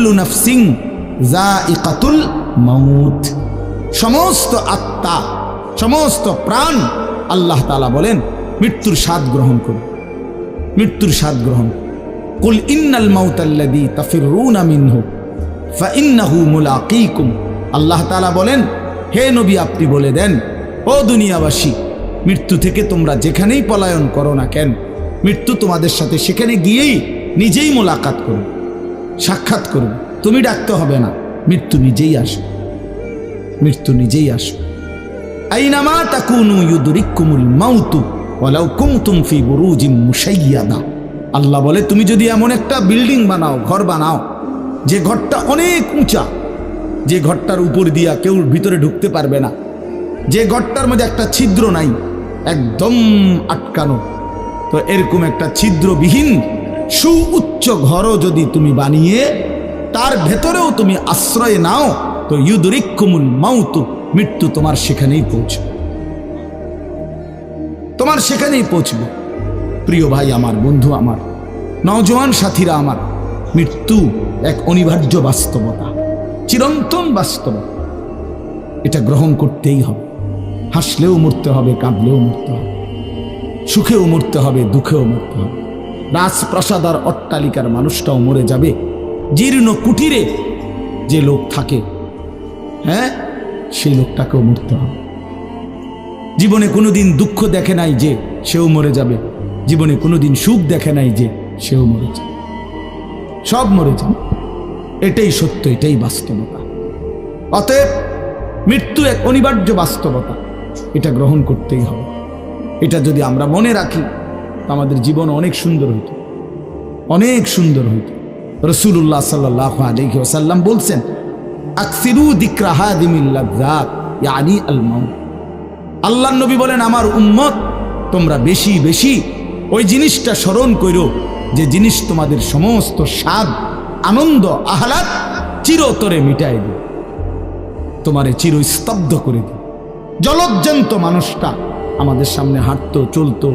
কুল্লু নাফসিং মাউত। সমস্ত আত্মা, সমস্ত প্রাণ আল্লাহ তালা বলেন, মৃত্যুর স্বাদ গ্রহণ করুন। মৃত্যুর স্বাদ গ্রহণ কুল ইন্নাল মিনহু, ফাইন্নাহু মুলাকীকুম। আল্লাহ তাআলা বলেন, হে নবী আপনি বলে দেন, ও দুনিয়াবাসী, মৃত্যু থেকে তোমরা যেখানেই পলায়ন করো না কেন, মৃত্যু তোমাদের সাথে সেখানে গিয়েই নিজেই মোলাকাত করো সাক্ষাৎ করবে তুমি ডাকতে হবে না। মৃত্যু নিজেই আসবে। মৃত্যু নিজেই আসবে। আইনামা তাকুনু ইউদরিকুমুল মাউতু ওয়ালাউ কুনতুম ফি বুরুজিম মুশাইয়াদা। আল্লাহ বলে, তুমি যদি এমন একটা বিল্ডিং বানাও, ঘর বানাও, যে ঘরটা অনেক উঁচা, যে ঘরটার উপর দিয়া কেউ ভিতরে ঢুকতে পারবে না, যে ঘরটার মধ্যে একটা ছিদ্র নাই, একদম আটকানো, তো এরকম একটা ছিদ্রবিহীন সুউচ্চ ঘরও যদি তুমি বানিয়ে, তার ভেতরেও তুমি আশ্রয় নাও, তো ইউদরিকুমুল মাউতু, মৃত্যু তোমার সেখানেই পৌঁছবে। তোমার সেখানেই পৌঁছবে। প্রিয় ভাই আমার, বন্ধু আমার, নওজোয়ান সাথীরা আমার, মৃত্যু এক অনিবার্য বাস্তবতা, চিরন্তন বাস্তবতা। এটা গ্রহণ করতেই হবে। হাসলেও মরতে হবে, কাঁদলেও মরতে হবে। সুখেও মরতে হবে, দুঃখেও মরতে হবে। রাজপ্রাসাদ আর অট্টালিকার মানুষটাও মরে যাবে। জীর্ণ কুটিরে যে লোক থাকে হ্যাঁ সেই লোকটাকেও মরতে হবে। জীবনে কোনোদিন দুঃখ দেখে নাই যে সেও মরে যাবে। জীবনে কোনোদিন সুখ দেখে নাই যে সেও মরে যাবে। সব মরে যাবে। এটাই সত্য, এটাই বাস্তবতা। অতএব মৃত্যু এক অনিবার্য বাস্তবতা। এটা গ্রহণ করতেই হবে। এটা যদি আমরা মনে রাখি আমাদের জীবন অনেক সুন্দর হইত। অনেক সুন্দর হইত। রসুল্লাহ সাল্লাহ আলহি ওসাল্লাম বলছেন আল্লাহ নবী বলেন, আমার উম্মত, তোমরা বেশি বেশি ওই জিনিসটা স্মরণ করো যে জিনিস তোমাদের সমস্ত স্বাদ, আনন্দ, আহ্লাদ চিরতরে মিটাই দিবে। তোমারে চির স্তব্ধ করে দিবে। জলজ্জান্ত মানুষটা আমাদের সামনে হাঁটতো, চলতো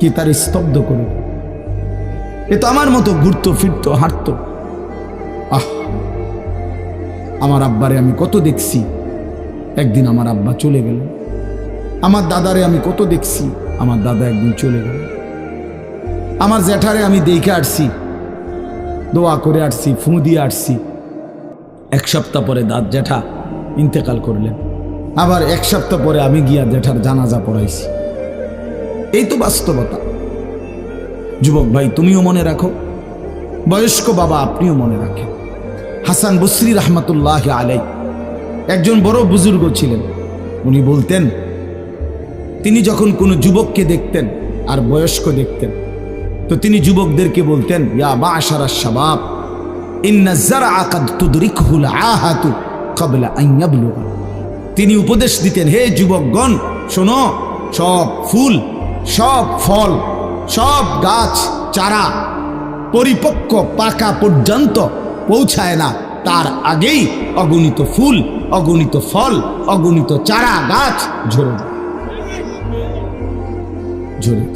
কে তারে স্তব্ধ করে। এ তো আমার মতো ঘুরতো, ফিরতো, হাঁটতো। আহ, আমার আব্বারে আমি কত দেখছি। একদিন আমার আব্বা চলে গেল। আমার দাদারে আমি কত দেখছি। আমার দাদা একদিন চলে গেল। আমার জ্যাঠারে আমি দেখে আসছি। দোয়া করে আসছি, ফু দিয়ে আসছি। এক সপ্তাহ পরে দাঁত জ্যাঠা ইন্তেকাল করলেন। আবার এক সপ্তাহ পরে আমি গিয়া জ্যাঠার জানাজা পড়াইছি। এই তো বাস্তবতা। যুবক ভাই, তুমিও মনে রাখো, বয়স্ক বাবা আপনিও মনে রাখেন। হাসান বসরি রহমতুল্লাহ আলাই একজন বড় বুজুর্গ ছিলেন। উনি বলতেন, তিনি যখন কোনো যুবককে দেখতেন আর বয়স্ক দেখতেন, তো তিনি যুবকদেরকে বলতেন, ইয়া বা আশারা ইয়াবলুগা। তিনি উপদেশ দিতেন, হে যুবকগণ, শোনো, সব ফুল সব ফল, সব গাছ, চারা পরিপক্ক পাকা পর্যন্ত পৌঁছায় না। তার আগেই অগণিত ফুল, অগণিত ফল, অগণিত চারা, গাছ ঝরে ঝরে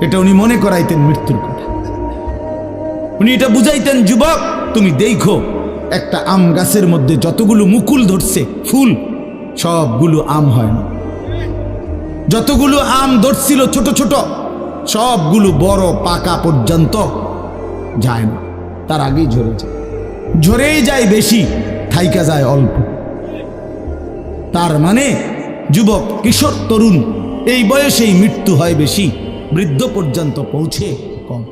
এটা উনি মনে করাইতেন মৃত্যুর কথা। উনি এটা বুঝাইতেন, যুবক, তুমি দেখো, একটা আম গাছের মধ্যে যতগুলো মুকুল ধরছে, ফুল, সবগুলো আম হয় না। যতগুলো আম ধরছিল ছোট ছোট, সবগুলো বড় পাকা পর্যন্ত যায় না। তার আগেই ঝরে যায়। ঝরেই যায় বেশি ঠাইকা যায় অল্প। তার মানে যুবক, কিশোর, তরুণ, এই বয়সেই মৃত্যু হয় বেশি, বৃদ্ধ পর্যন্ত পৌঁছে কম।